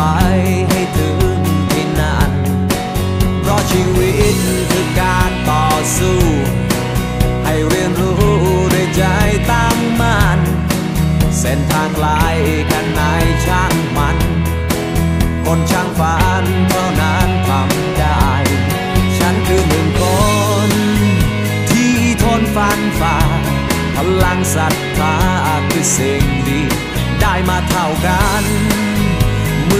ไปให้ถึงที่นั่น เพราะชีวิตคือการต่อสู้ ให้เรียนรู้ด้วยใจตั้งมั่น เส้นทางไกลแค่ไหนช่างมัน คนช่างฝันเท่านั้นทำได้ ฉันคือหนึ่งคน ที่ทนฟันฝ่า พลังศรัทธาคือสิ่งดี ได้มาเท่ากัน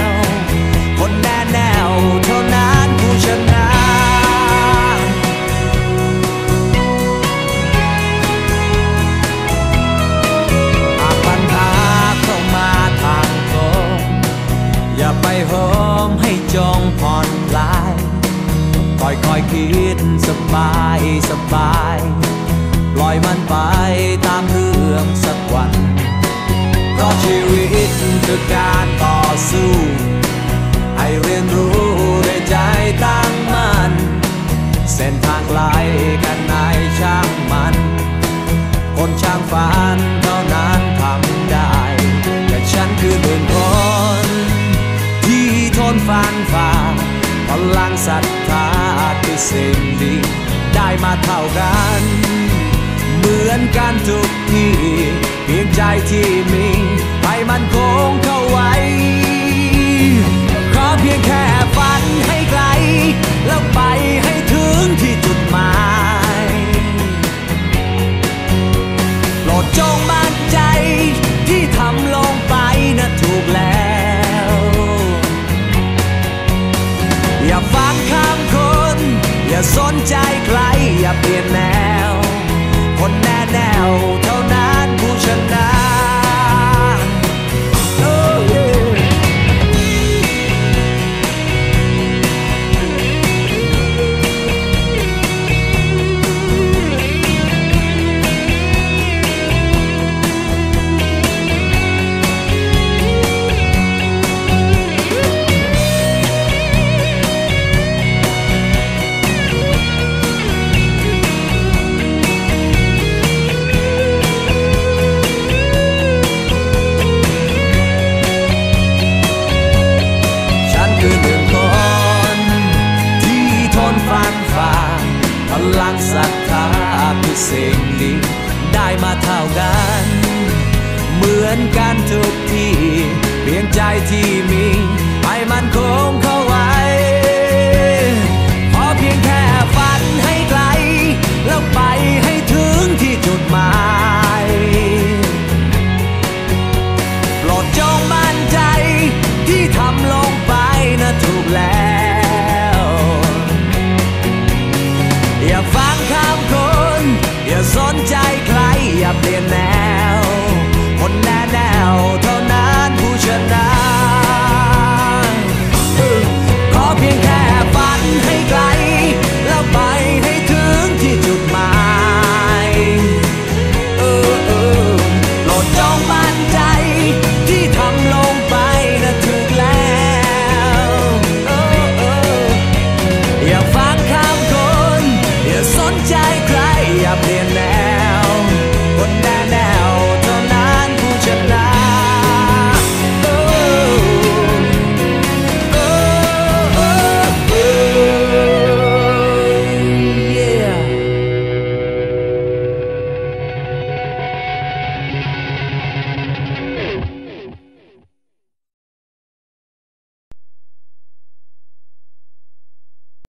ว แน่แน่วเท่านั้นผู้ชนะหาปัญหาเข้ามาทางตรงอย่าไปโหมให้จงผ่อนคลายค่อยค่อยคิดสบายสบาย ปล่อยมันไปตามเรื่องสักวัน ไกลแค่ไหนช่างมัน คนช่างฝันเท่านั้นทำได้ แต่ฉันคือหนึ่งคน ที่ทนฟันฝ่าพลังศรัทธาคือสิ่งดี ได้มาเท่ากัน เหมือนกันทุกที่เพียงใจที่มี อ อนกันทุกทีเปลี่ยนใจที่มีให้มันคงเข้าไว้ พอเพียงแค่ฝันให้ไกล แล้วไปให้ถึงที่จุดหมายโปรดจงมั่นใจที่ทำลงไปนะถูกแล้ว อย่าฟังคำคน อย่าสนใจ ใจใครอย่าเปลี่ยนแนวคนแน่แนว